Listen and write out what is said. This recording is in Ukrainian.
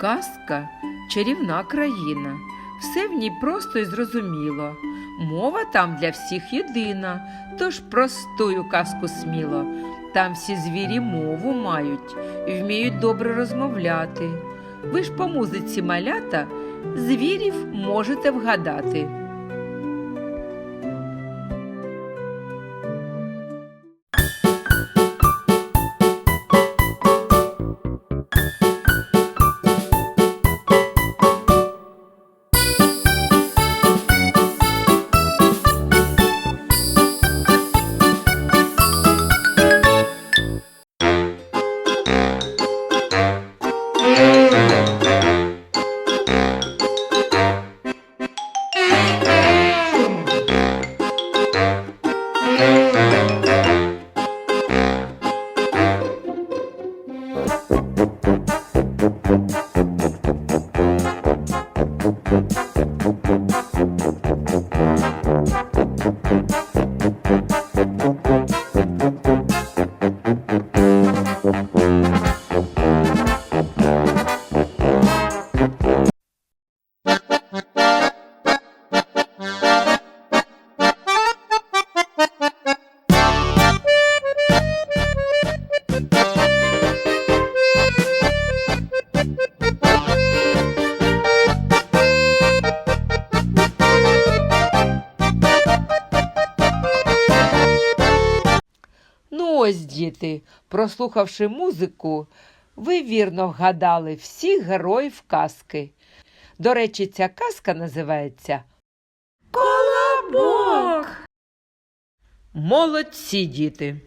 Казка чарівна країна. Все в ній просто і зрозуміло. Мова там для всіх єдина, тож простую казку сміло. Там всі звірі мову мають і вміють добре розмовляти. Ви ж по музиці малята звірів можете вгадати. Ось, діти, прослухавши музику, ви вірно вгадали всіх героїв казки. До речі, ця казка називається Колобок. Молодці, діти!